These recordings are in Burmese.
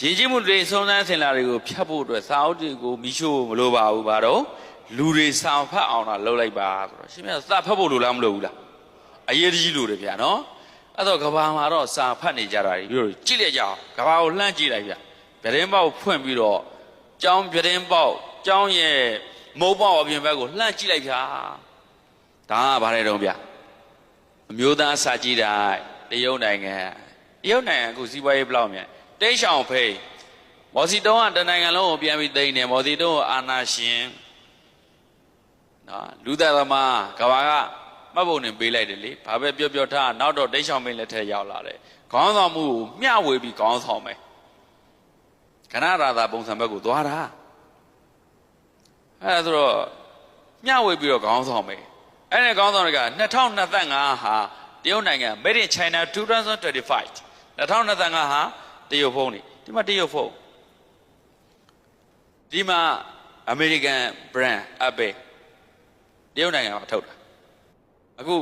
ရည်ကြီးမှုတွေဆုံးသန်းစင်လာတွေကိုဖြတ်ဖို့အတွက်စာအုပ်တွေကိုမိရှို့မလိုပါဘူးဘာတော့လူတွေစာဖတ်အောင်တာလုပ်လိုက်ပါဆိုတော့ရှင်မြတ်စာဖတ်ဖို့လိုလားမလိုဘူးလားအရေးကြီးလို့တယ်ဗျာနော်အဲ့တော့ကဘာမှာတော့စာဖတ်နေကြတာတွေပြီးတော့ကြည့်လိုက်ကြအောင်ကဘာကိုလှမ်းကြည့်လိုက်ဗျာပြတင်းပေါက်ဖွင့်ပြီးတော့ကျောင်းပြတင်းပေါက်ကျောင်းရဲ့မုံပေါက်အပြင်ဘက်ကိုလှမ်းကြည့်လိုက်ဗျာဒါကဘာလဲတော့ဗျာအမျိုးသားစာကြည့်တိုင်းတရုတ်နိုင်ငံတရုတ်နိုင်ငံအခုစီးပွားရေးဘယ်လောက်မြန် တိတ်ဆောင်ဖိတ်မော်စီတုံးကတနိုင်ငံလုံးကိုပြန်ပြီးသိမ်းတယ်မော်စီတုံးကိုအာနာရှင်နော်လူသက်သမားကဘာကမှတ်ပုံနဲ့ပေးလိုက်တယ်လေဘာပဲပြောပြောထားနောက်တော့တိတ်ဆောင်ဖိတ်လက်ထက်ရောက်လာတယ်ခေါင်းဆောင်မှုကိုမျှဝေပြီးခေါင်းဆောင်မယ်ခဏရာသာပုံစံဘက်ကိုသွားတာအဲဒါဆိုတော့မျှဝေပြီးတော့ခေါင်းဆောင်မယ်အဲ့ဒီခေါင်းဆောင်တွေက2025ဟာတရုတ်နိုင်ငံ Made in China 2025 2025ဟာ တရုတ်ဖုန်းနေဒီမှာတရုတ်ဖုန်းဒီမှာ American brand Apple တရုတ်နိုင်ငံမှာထုတ်တာအခု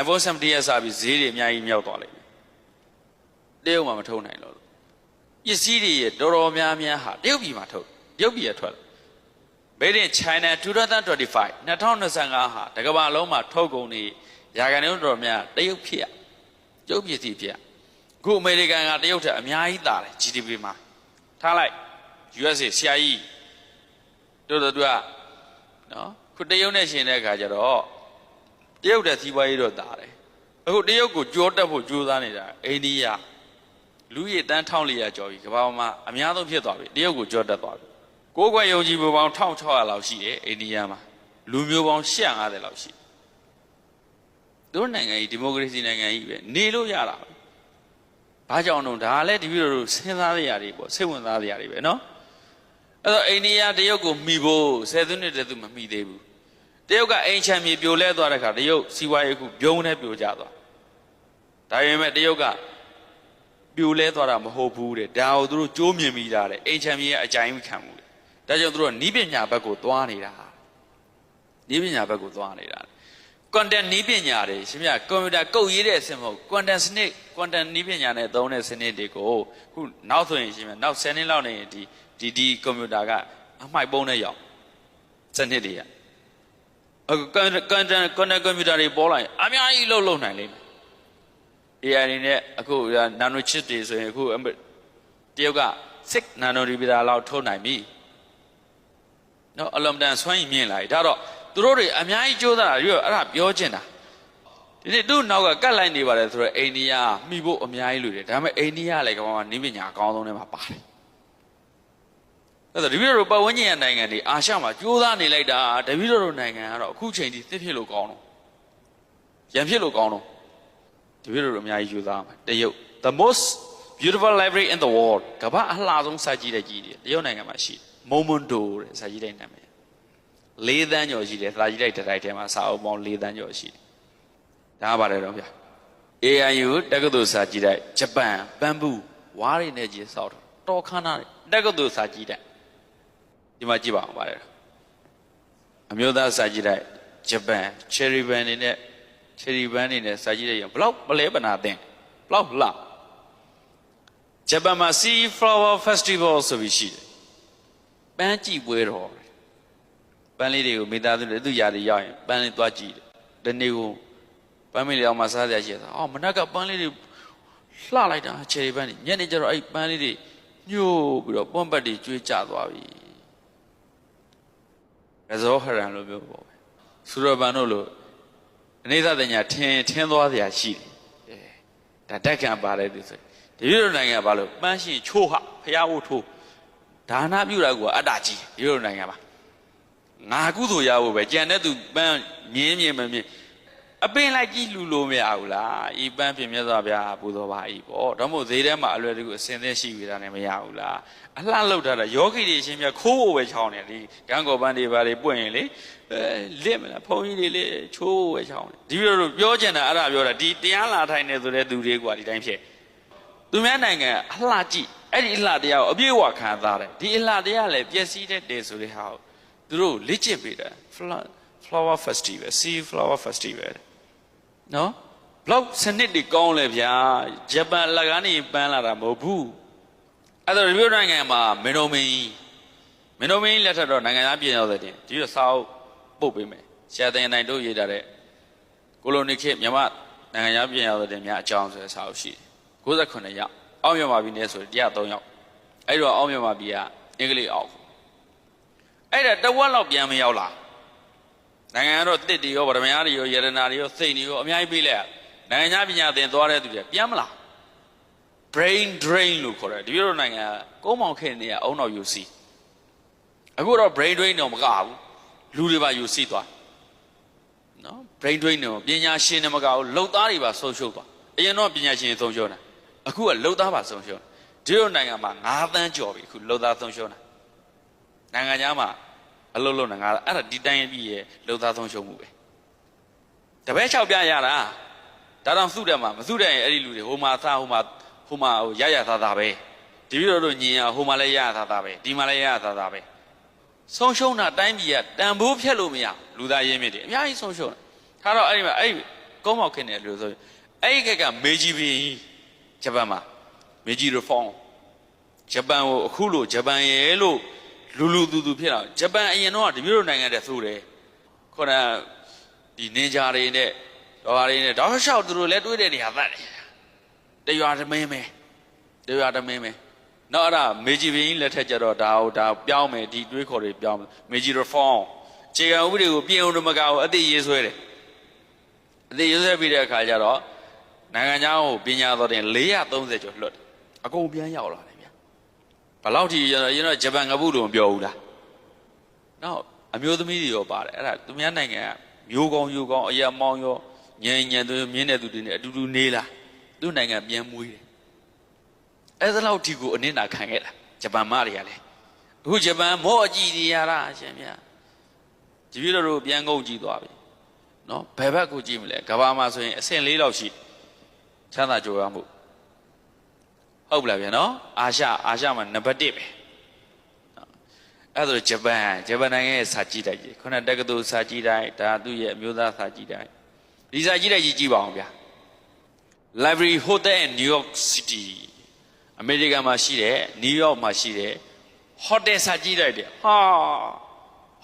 iPhone 17ရဲ့စပြီးဈေးတွေအများကြီးမြောက်သွားလိမ့်မယ်တရုတ်မှာမထုတ်နိုင်လို့ပစ္စည်းတွေရဲ့တော်တော်များများဟာတရုတ်ပြည်မှာထုတ်တရုတ်ပြည်ရထွက်လာ Made in China 2025 2025ဟာတကမ္ဘာလုံးမှာထုတ်ကုန်နေရာခိုင်နှုန်းတော်များတရုတ်ဖြစ်ရတရုတ်ပြည်စီဖြစ်ရအ ခုအမေရိကန်ကတရုတ်ထက်အများကြီးသာတယ် GDP မှာထားလိုက် USA ဆရာကြီးတို့တို့ကနော်ခုတရုတ်နဲ့ရှင်တဲ့အခါကျတော့တရုတ်တဲ့စီးပွားရေးတော့သာတယ်အခုတရုတ်ကိုကြောတက်ဖို့ကြိုးစားနေတာအိန္ဒိယလူရည်တန်း1400ကျော်ပြီကမ္ဘာမှာအများဆုံးဖြစ်သွားပြီတရုတ်ကိုကြောတက်သွားပြီကိုယ်ကွယ်ယုံကြည်မှုပေါင်း1600လောက်ရှိတယ်အိန္ဒိယမှာလူမျိုးပေါင်း850လောက်ရှိတယ်တို့နိုင်ငံကြီးဒီမိုကရေစီနိုင်ငံကြီးပဲနေလို့ရတာပဲ ဘာကြောင့်တော့ဒါလည်းတပည့်တော်တို့စဉ်းစားရရတယ်ပေါ့စိတ်ဝင်စားရရတယ်ပဲเนาะအဲ့တော့အိန္ဒိယတရုတ်ကိုမှီဖို့ဆယ်စုနှစ်တည်းသူမမှီသေးဘူးတရုတ်ကအိမ်ချမ်းမြေပြိုလဲသွားတဲ့ခါတရုတ်စီးပွားရေးခုပြုံးနေပြိုကျသွားဒါပေမဲ့တရုတ်ကပြိုလဲသွားတာမဟုတ်ဘူးတဲ့ဒါကိုသူတို့ကြိုးမြင်မိတာတဲ့အိမ်ချမ်းမြေရဲ့အကြိုင်ခံမှုတဲ့ ဒါကြောင့်သူတို့ကနီးပညာဘက်ကိုသွားနေတာနီးပညာဘက်ကိုသွားနေတာ content နီးပညာတွေရှင်မြကွန်ပျူတာကုတ်ရေးတဲ့အဆင့်မဟုတ် quantum စနစ် quantum နီးပညာနဲ့သုံးတဲ့စနစ်တွေကိုခုနောက်ဆိုရင်ရှင်မြနောက်10နှစ်လောက်နေရင်ဒီဒီဒီကွန်ပျူတာကအမှိုက်ပုံးနဲ့ရောက်စနစ်တွေကအခု quantum quantum quantum ကွန်ပျူတာတွေပေါ်လာရင်အများကြီးလုံးလုံးနိုင်လိမ့်မယ် AI တွေနဲ့အခု nano chip တွေဆိုရင်အခုတရုတ်က6 nanometer လောက်ထုတ်နိုင်ပြီနော်အလွန်တန်ဆွမ်းရည်မြင့်လာပြီဒါတော့ သူတို့တွေအများကြီးကြိုးစားတာရွအဲ့ဒါပြောချင်တာဒီနေ့သူ့နောက်ကကတ်လိုက်နေပါတယ်ဆိုတော့အိန္ဒိယမှီဖို့အများကြီးလူတယ်ဒါပေမဲ့အိန္ဒိယလည်းကမ္ဘာမှာနိပညာအကောင်းဆုံးထဲမှာပါတယ်အဲ့ဒါတပည့်တော်ပတ်ဝန်းကျင်ရဲ့နိုင်ငံတွေအာရှမှာကြိုးစားနေလိုက်တာတပည့်တော်နိုင်ငံကတော့အခုချိန်ထိသစ်ဖြစ်လို့ကောင်းတော့ရံဖြစ်လို့ကောင်းတော့တပည့်တော်အများကြီးကြိုးစားမှာတရုတ် the most beautiful library in the world ကမ္ဘာအလှဆုံးစာကြည့်တဲ့ကြီးတွေတရုတ်နိုင်ငံမှာရှိတယ် Momondo တဲ့စာကြီးတိုင်းနာမည် ၄တန်းကျော်ရှိတယ်စာကြီးတိုင်းတစ်တိုက်ထဲမှာစာအုပ်ပေါင်း၄တန်းကျော်ရှိတယ်ဒါကပါတယ်တော့ဗျာ AIU တက္ကသိုလ်စာကြီးတိုင်းဂျပန်ဘမ်ဘူဝါးတွေနဲ့ကြီးစောက်တော့တော်ခမ်းနားတက္ကသိုလ်စာကြီးတိုင်းဒီမှာကြည့်ပါအောင်ပါတယ်အမျိုးသားစာကြီးတိုင်းဂျပန် cherry ban နေနဲ့ cherry ban နေနဲ့စာကြီးတိုင်းဘလောက်ပလဲပနာတင်ဘလောက်လှဂျပန်မှာ Sea Flower Festival ဆိုပြီးရှိတယ်ပန်းကြည့်ပွဲတော် ပန်းလေးတွေကိုမိသားစုတွေသူ့ຢာတွေရောက်ရင်ပန်းလေးသွားကြည့်တယ်ဒီနေ့ကိုပန်းမလေးအောင်မစားရရှိတာအော်မနက်ကပန်းလေးတွေလှလိုက်တာခြေရီပန်းတွေညနေကျတော့အဲ့ပန်းလေးတွေညှို့ပြီးတော့ပွန့်ပတ်တွေကျွေးကြသွားပြီရဇောဟရန်လိုမျိုးပေါ့ဆူရဘန်တို့လိုအနေသတင်ညာထင်းထင်းသွားစရာရှိတယ်အဲဒါတက်ခံပါတယ်သူဆိုဒီလိုနိုင်ငံဘာလို့ပန်းရှင်ချိုးဟဖျားဖို့ထိုးဒါနပြုတာကအတ္တကြီးဒီလိုနိုင်ငံပါ ငါကုသိုလ်ရဖို့ပဲကြံတဲ့သူပန်းမြင်းမြင်မမြင်အပင်လိုက်ကြီးလူလို့မရဘူးလားဤပန်းပြင်မြတ်စွာဘုရားပူဇော်ပါဤပေါ့ဒါမို့ဈေးထဲမှာအလွယ်တကူအစင်သင်းရှိပြီသားနဲ့မရဘူးလားအလှလောက်ထားတာယောဂီတွေအချင်းမြတ်ခိုးဖို့ပဲချောင်းတယ်ဒီကံကောပန်းတွေပါတွေပွင့်ရင်လေအဲလစ်မလားဘုန်းကြီးတွေလေချိုးဖို့ပဲချောင်းတယ်ဒီလိုလိုပြောချင်တာအဲ့ဒါပြောတာဒီတရားလာထိုင်နေဆိုတဲ့သူတွေကဒီတိုင်းဖြစ်သူများနိုင်ငံအလှကြည့်အဲ့ဒီအလှတရားကိုအပြည့်အဝခံစားတယ်ဒီအလှတရားလည်းပျက်စီးတတ်တယ်ဆိုတဲ့ဟာကို သူတို့လေ့ကျင့်ပေးတယ် flower festival sea flower festival နော်ဘလောက်စနစ်တွေကောင်းလဲဗျာဂျပန်လက်ကားနေပန်းလာတာမဟုတ်ဘူးအဲ့တော့ဒီလိုနိုင်ငံမှာမင်းတို့မင်းကြီးမင်းတို့မင်းကြီးလက်ထက်တော့နိုင်ငံသားပြည်တော်တဲ့တင်ဒီလိုစာအုပ်ပုတ်ပေးမယ်ဆရာတင်နိုင်တို့ရေးထားတဲ့ကိုလိုနီခေတ်မြန်မာနိုင်ငံသားပြည်တော်တဲ့တင်များအကြောင်းဆိုတဲ့စာအုပ်ရှိတယ်69ရောက်အောက်မြန်မာပြည်နယ်ဆိုရင်103ရောက်အဲ့တော့အောက်မြန်မာပြည်ကအင်္ဂလိပ်အောက် အဲ့ဒါတဝက်လောက်ပြန်မရောက်လာနိုင်ငံတော်တစ်တီရောဗရမယာတွေရောယရနာတွေရောစိတ်တွေရောအများကြီးပြေးလိုက်ရနိုင်ငံသားပညာသင်သွားတဲ့သူတွေပြန်မလာ brain drain လို့ခေါ်တယ်ဒီလိုနိုင်ငံကကုန်းမောင်ခေတ်နေရအုံနောက်ယူစီအခုတော့ brain drain တော့မကဘူးလူတွေပါယူစီသွားနော် brain drain တော့ပညာရှင်တွေမကဘူးလုံသားတွေပါဆုံးရှုံးသွားအရင်တော့ပညာရှင်တွေဆုံးရှုံးတာအခုကလုံသားပါဆုံးရှုံးဒီလိုနိုင်ငံမှာ9တန်းကျော်ပြီအခုလုံသားဆုံးရှုံးတာ နိုင်ငံခြားမှာအလုပ်လုပ်နေငါအဲ့ဒါဒီတိုင်းပြည်ရဲ့လုံသားဆုံးရှုံးမှုပဲတပည့်၆ပြရတာဒါတော့စုတယ်မှာမစုတယ်ရင်အဲ့ဒီလူတွေဟိုမှာသားဟိုမှာဟိုမှာဟိုရရသားသားပဲဒီလိုတို့ညင်ရဟိုမှာလည်းရရသားသားပဲဒီမှာလည်းရရသားသားပဲဆုံးရှုံးတာတိုင်းပြည်ကတန်ဖိုးဖြတ်လို့မရလူသားရင်းမြစ်တွေအများကြီးဆုံးရှုံးတာဒါတော့အဲ့ဒီမှာအဲ့ဒီကုန်းမောက်ခင်းတယ်လို့ဆိုရင်အဲ့ဒီခက်ကမေဂျီဘီဂျပန်မှာမေဂျီရီဖောင်းဂျပန်ကိုအခုလို့ဂျပန်ရဲ့လို့ လူလူသူသူဖြစ်လာဂျပန်အရင်တော့ဒီမျိုးနိုင်ငံတည်းသို့တယ်ခေါ်တာဒီနင်ဂျာတွေနဲ့တော်ဟာတွေနဲ့တောက်လျှောက်သူတို့လည်းတွေးတဲ့နေရာသတ်တယ်တရွာတမင်းပဲတရွာတမင်းပဲနောက်အဲ့ဒါမေဂျီဘင်းလက်ထက်ကျတော့ဒါဟိုဒါပြောင်းမယ်ဒီတွေးခေါ်တွေပြောင်းမယ်မေဂျီရီဖောင်းခြေကံဥပဒေကိုပြင်အောင်မကဘူးအသိရေးဆွဲတယ်အသိရေးဆွဲပြီးတဲ့အခါကျတော့နိုင်ငံခြားကိုပညာတော်တင်430ကျော်လွတ်တယ်အကုန်ပြန်ရောက်လာတယ်ဗျ ဘယ်လောက်ထိကျွန်တော်ရင်တော့ဂျပန်ကပုလို့မပြောဘူးလားနောက်အမျိုးသမီးတွေရောပါတယ်အဲ့ဒါသူများနိုင်ငံကမျိုးကောင်းမျိုးကောင်းအရာမောင်းရောညံညံသူမြင်းတဲ့သူတွေနဲ့အတူတူနေလာသူ့နိုင်ငံပြန်မွေးတယ်အဲ့ဒါလောက်ထိကိုအနစ်နာခံခဲ့တာဂျပန်မတွေကလည်းအခုဂျပန်မော့အကြည့်တွေရတာအရှင်ဗျာဒီပြည်တော်တို့ပြန်ကုန်ကြည့်သွားပြီနော်ဘယ်ဘက်ကိုကြည့်မလဲကဘာမှာဆိုရင်အဆင့်၄လောက်ရှိချမ်းသာကြိုးရမှု ဟုတ်ပြီလားဗျာနော်အာရှအာရှမှာနံပါတ်1ပဲအဲ့ဒါဆိုဂျပန်ဂျပန်နိုင်ငံရဲ့စာကြည့်တိုက်ကြီးခုနတက္ကသိုလ်စာကြည့်တိုက်ဒါသူ့ရဲ့အမျိုးသားစာကြည့်တိုက်ဒီစာကြည့်တိုက်ကြီးကြည့်ပါအောင်ဗျာ Library Hotel in New York City အမေရိကန်မှာရှိတယ်နယူးယောက်မှာရှိတယ်ဟိုတယ်စာကြည့်တိုက်တယ်ဟာ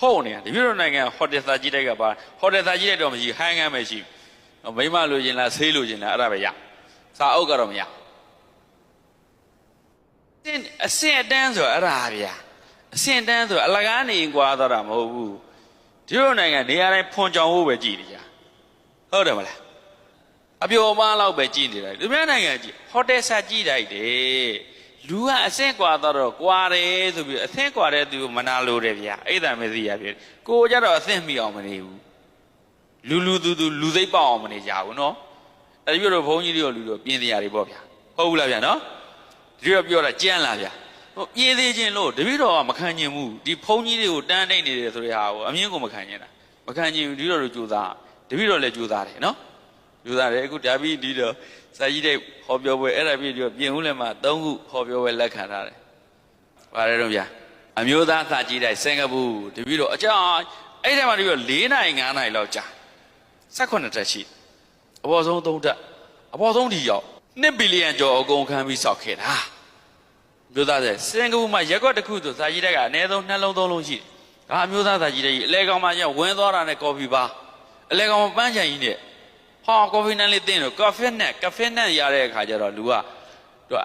ဟုတ်နေတယ်ဒီလိုနိုင်ငံဟိုတယ်စာကြည့်တိုက်ကပါဟိုတယ်စာကြည့်တိုက်တော့မရှိဟိုင်းငန်းပဲရှိမိမလိုချင်လားဆေးလိုချင်လားအဲ့ဒါပဲရစာအုပ်ကတော့မရ အစင်အတန်းဆိုအဲ့ဒါဗျာအစင်တန်းဆိုအလကားနေကွာတော့တာမဟုတ်ဘူးဒီလိုနိုင်ငံနေရာတိုင်းဖွန်ကြောင်ဖို့ပဲကြည်နေကြဟုတ်တယ်မလားအပျော်မလောက်ပဲကြည်နေတယ်လူများနိုင်ငံကြည်ဟိုတယ်ဆက်ကြည့်လိုက်တယ်လူကအဆင့်ကွာတော့ကွာတယ်ဆိုပြီးအဆင့်ကွာတဲ့သူမနာလို့တယ်ဗျာအဲ့ဒါမသိရပြီကိုကြတော့အဆင့်မိအောင်မနေဘူးလူလူသူသူလူစိတ်ပေါအောင်မနေကြဘူးနော်အဲ့ဒီလိုဘုန်းကြီးတွေရောလူတွေပြင်းတရားတွေပေါ့ဗျာဟုတ်ဘူးလားဗျာနော် ဒီလိုပြောတာကြမ်းလားဗျာဟိုပြင်းသေးခြင်းလို့တပည့်တော်ကမခံကျင်ဘူးဒီဘုန်းကြီးတွေကိုတန်းတိတ်နေတယ်ဆိုတဲ့ဟာကိုအမြင်ကိုမခံကျင်တာမခံကျင်ဘူးဒီလိုလိုကြိုးစားတပည့်တော်လည်းကြိုးစားတယ်နော်ကြိုးစားတယ်အခုဒါပြီးဒီတော့စာကြီးတဲ့ဟောပြောပွဲအဲ့ဒါပြီးတော့ပြင်ဦးလည်းမှာ၃ခုဟောပြောပွဲလက်ခံထားတယ်ပါတယ်တော့ဗျာအမျိုးသားစာကြီးတဲ့စင်ကာပူတပည့်တော်အကြောင်းအဲ့ဒီမှာတပည့်တော်၄နိုင်၅နိုင်လောက်ကြာ18တက်ရှိအပေါ်ဆုံး၃တက်အပေါ်ဆုံးဒီရောက်1ဘီလီယံကျော်အကုန်ခံပြီးစောက်ခဲ့တာ မျိုးသားတဲ့စင်ကာပူမှာရက်ကွက်တစ်ခုဆိုစာကြီးတဲ့ကအနည်းဆုံးနှလုံးသုံးလုံးရှိတယ်။ဒါအမျိုးသားစာကြီးတဲ့ကြီးအလဲကောင်မှကျဝင်သွားတာနဲ့ကော်ဖီပါအလဲကောင်ပန်းချန်ကြီးနဲ့ဟာကော်ဖီနဲ့လေးတင်းတော့ကာဖေနဲ့ကာဖေနဲ့ရတဲ့အခါကျတော့လူကသူက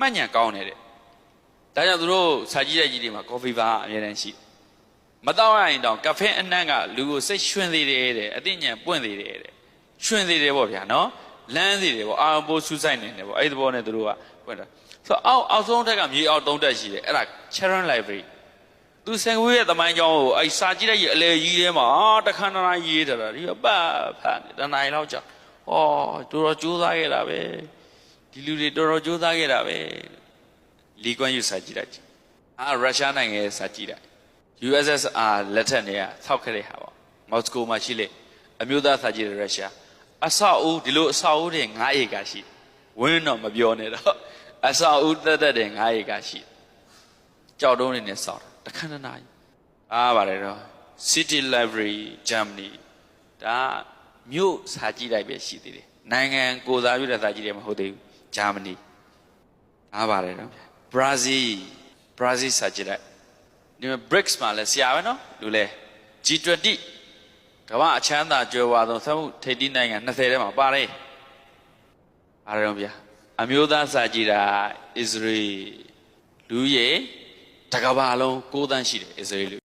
မှတ်ညံကောင်းနေတဲ့။ဒါကြောင့်သူတို့စာကြီးတဲ့ကြီးတွေမှာကော်ဖီပါအများတန်းရှိ။မတော့ရရင်တောင်ကာဖေအနှံ့ကလူကိုစိတ်ရွှင်သေးတယ်တဲ့အသိဉာဏ်ပွင့်သေးတယ်တဲ့။ရွှင်သေးတယ်ပေါ့ဗျာနော်။လမ်းသေးတယ်ပေါ့အာပိုးဆူဆိုင်နေတယ်ပေါ့အဲ့ဒီဘောနဲ့သူတို့ကပွင့်တာ ဆိုအောက်အောက်ဆုံးထက်ကမြေအောက်သုံးတက်ရှိတယ်အဲ့ဒါ Charon Library သူစင်ဝေးရဲ့သမိုင်းကြောင်းကိုအဲ့စာကြည့်လိုက်ရအလေကြီးထဲမှာတခါတနာရေးထားတာဒီကပတ်ဖတ်တနိုင်လောက်ကြာဩတော်တော်ကြိုးစားခဲ့တာပဲဒီလူတွေတော်တော်ကြိုးစားခဲ့တာပဲလီကွမ်ယူစာကြည့်လိုက်အာရုရှားနိုင်ငံရဲ့စာကြည့်လိုက် USSR လက်ထက်နေကဆောက်ခဲ့တဲ့ဟာပေါ့မော်စကိုမှာရှိလေအမျိုးသားစာကြည့်တဲ့ရုရှားအဆောက်အဦဒီလိုအဆောက်အဦတွေ9ဧကရှိဝင်းတော့မပြောနဲ့တော့ အဆောက်အဦတက်တက်တဲ့9ဧကရှိကြောက်တုံးနေနဲ့ဆောက်တာတခဏနာကြီးအားပါတယ်တော့ City Library Germany ဒါမြို့စာကြည့်လိုက်ပဲရှိသေးတယ်နိုင်ငံကိုစားပြုတဲ့စာကြည့်တယ်မဟုတ်သေးဘူးဂျာမနီအားပါတယ်တော့ Brazil Brazil စာကြည့်လိုက်ဒီမှာ BRICS မှာလဲဆရာပဲနော်လူလဲ G20 ကမ္ဘာအချမ်းသာကြွယ်ဝဆုံးသမှုထိပ်သီးနိုင်ငံ20ထဲမှာပါတယ်အားရအောင်ဗျာ အမျိုးသားစာကြည့်တာ Israel လူရေတကဘာလုံး6တန်းရှိတယ် Israel လူ